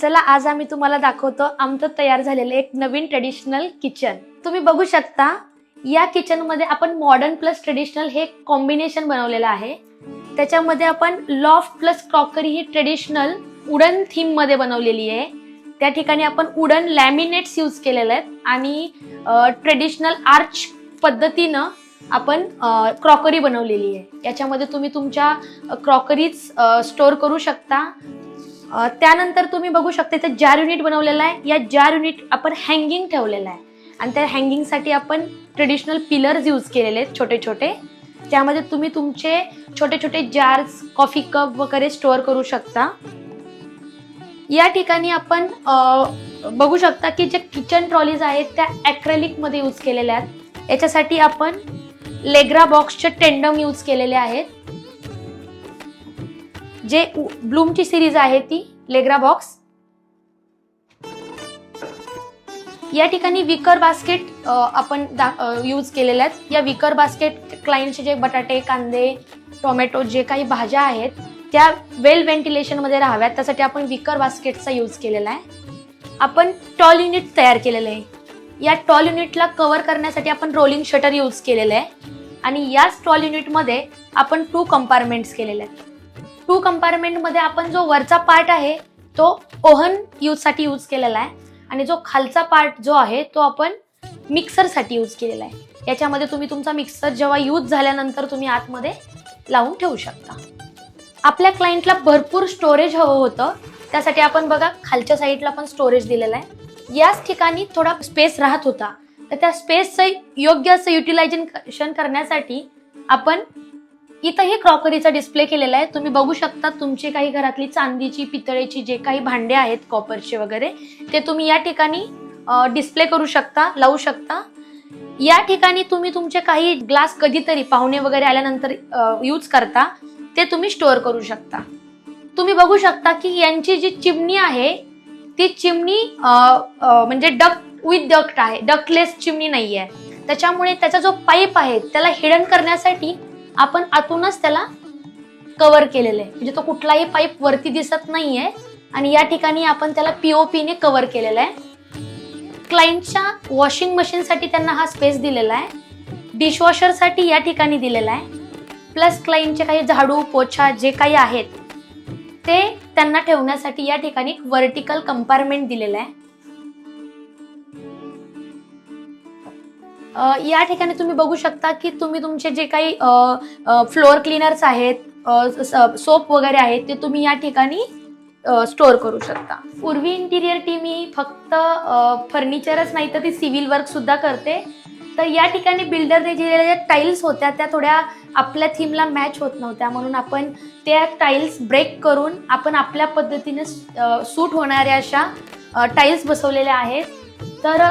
चला आज आम्ही तुम्हाला दाखवतो आमचं तयार झालेलं एक नवीन ट्रेडिशनल किचन तुम्ही बघू शकता या किचनमध्ये आपण मॉडर्न प्लस ट्रेडिशनल हे कॉम्बिनेशन बनवलेलं आहे. त्याच्यामध्ये आपण लॉफ्ट प्लस क्रॉकरी ही ट्रेडिशनल वुडन थीममध्ये बनवलेली आहे. त्या ठिकाणी आपण उडन लॅमिनेट्स यूज केलेले आहेत आणि ट्रेडिशनल आर्च पद्धतीनं आपण क्रॉकरी बनवलेली आहे. याच्यामध्ये तुम्ही तुमच्या क्रॉकरीज स्टोअर करू शकता. त्यानंतर तुम्ही बघू शकता इथे जार युनिट बनवलेला आहे. या जार युनिट आपण हँगिंग ठेवलेलं आहे. आणि त्या हँगिंगसाठी आपण ट्रेडिशनल पिलर्स यूज केलेले आहेत छोटे छोटे. त्यामध्ये तुम्ही तुमचे छोटे छोटे जार्स कॉफी कप वगैरे स्टोअर करू शकता. या ठिकाणी आपण बघू शकता की जे किचन ट्रॉलीज आहेत त्या ॲक्रेलिकमध्ये यूज केलेल्या आहेत. याच्यासाठी आपण लेग्रा बॉक्सचे टेंडम यूज केलेले आहेत. जे ब्लूमची सिरीज आहे ती लेग्रा बॉक्स. या ठिकाणी विकर बास्केट आपण यूज केलेले आहेत. या विकर बास्केट क्लायंटचे जे बटाटे कांदे टोमॅटो जे काही भाज्या आहेत त्या वेल व्हेंटिलेशनमध्ये राहाव्यात. त्यासाठी आपण विकर बास्केटचा यूज केलेला आहे. आपण टॉल युनिट तयार केलेलं आहे. या टॉल युनिटला कव्हर करण्यासाठी आपण रोलिंग शटर यूज केलेलं आहे. आणि याच टॉल युनिटमध्ये आपण टू कंपार्टमेंट्स केलेले आहेत. टू कंपार्टमेंटमध्ये आपण जो वरचा पार्ट आहे तो ओव्हन यूजसाठी यूज केलेला आहे. आणि जो खालचा पार्ट जो आहे तो आपण मिक्सरसाठी यूज केलेला आहे. याच्यामध्ये तुम्ही तुमचा मिक्सर जेव्हा यूज झाल्यानंतर तुम्ही आतमध्ये लावून ठेवू शकता. आपल्या क्लायंटला भरपूर स्टोरेज हवं होतं. त्यासाठी आपण बघा खालच्या साईडला पण स्टोरेज दिलेला आहे. याच ठिकाणी थोडा स्पेस राहत होता. तर त्या स्पेसचं योग्य असं युटिलायझेशन करण्यासाठी आपण इथंही क्रॉकरीचा डिस्प्ले केलेला आहे. तुम्ही बघू शकता तुमची काही घरातली चांदीची पितळेची जे काही भांडे आहेत कॉपरचे वगैरे ते तुम्ही या ठिकाणी डिस्प्ले करू शकता लावू शकता. या ठिकाणी तुम्ही तुमचे काही ग्लास कधीतरी पाहुणे वगैरे आल्यानंतर यूज करता ते तुम्ही स्टोअर करू शकता. तुम्ही बघू शकता की यांची जी चिमणी आहे ती चिमणी म्हणजे डक विथ डक्ट आहे. डकलेस चिमणी नाही आहे त्याच्यामुळे त्याचा जो पाईप आहे त्याला हिडन करण्यासाठी आपण आतूनच त्याला कव्हर केलेलं आहे. म्हणजे तो कुठलाही पाईप वरती दिसत नाहीये आणि या ठिकाणी आपण त्याला पीओपीने कव्हर केलेला आहे. क्लायंटच्या वॉशिंग मशीनसाठी त्यांना हा स्पेस दिलेला आहे. डिशवॉशरसाठी या ठिकाणी दिलेला आहे. प्लस क्लायंटचे काही झाडू पोछा जे काही आहेत ते त्यांना ठेवण्यासाठी या ठिकाणी वर्टिकल कंपार्टमेंट दिलेलं आहे. या ठिकाणी तुम्ही बघू शकता की तुम्ही तुमचे जे काही फ्लोअर क्लीनर्स आहेत सोप वगैरे आहेत ते तुम्ही या ठिकाणी स्टोअर करू शकता. पूर्वी इंटिरियर टीम ही फक्त फर्निचरच नाही तर ती सिव्हिल वर्क सुद्धा करते. तर या ठिकाणी बिल्डरने दिलेल्या ज्या टाईल्स होत्या त्या थोड्या आपल्या थीमला मॅच होत नव्हत्या. म्हणून आपण त्या टाईल्स ब्रेक करून आपण आपल्या पद्धतीने सूट होणाऱ्या अशा टाईल्स बसवलेल्या आहेत. तर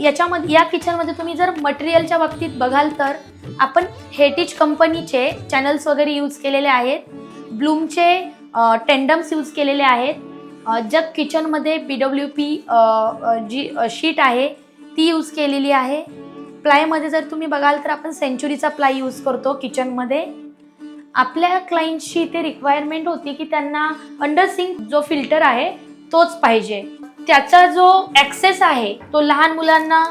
याच्यामध्ये या किचनमध्ये तुम्ही जर मटेरियलच्या बाबतीत बघाल तर आपण हेटिज कंपनीचे चॅनल्स वगैरे यूज केलेले आहेत. ब्लूमचे टेंडम्स यूज केलेले आहेत. जग किचनमध्ये B W P G sheet आहे ती यूज केलेली आहे. प्लायमध्ये जर तुम्ही बघाल तर आपण सेंचुरीचा प्लाय यूज करतो किचनमध्ये आपल्या क्लाइंटशी ते रिक्वायरमेंट होती की त्यांना अंडर सिंक जो फिल्टर आहे तोच पाहिजे. त्याचा जो ॲक्सेस आहे तो लहान मुलांना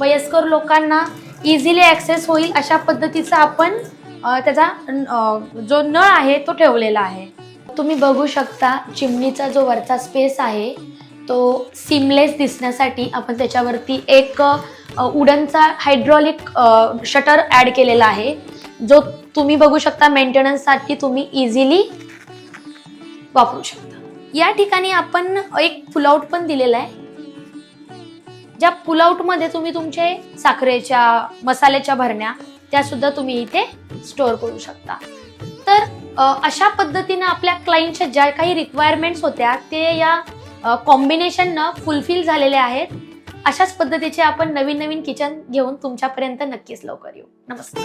वयस्कर लोकांना इझिली ॲक्सेस होईल अशा पद्धतीचा आपण त्याचा जो नळ आहे तो ठेवलेला आहे. तुम्ही बघू शकता चिमणीचा जो वरचा स्पेस आहे तो सिमलेस दिसण्यासाठी आपण त्याच्यावरती एक उडनचा हायड्रॉलिक शटर ॲड केलेला आहे. जो तुम्ही बघू शकता मेंटेनन्ससाठी तुम्ही इझिली वापरू शकता. या ठिकाणी आपण एक पुलआउट पण दिलेला आहे. ज्या पुलआउटमध्ये तुम्ही तुमचे साखरेच्या मसाल्याच्या भरण्या त्या सुद्धा तुम्ही इथे स्टोअर करू शकता. तर अशा पद्धतीनं आपल्या क्लायंटच्या ज्या काही रिक्वायरमेंट्स होत्या ते या कॉम्बिनेशननं फुलफिल झालेले आहेत. अशाच पद्धतीचे आपण नवीन नवीन किचन घेऊन तुमच्यापर्यंत नक्कीच लवकर येऊ. नमस्कार.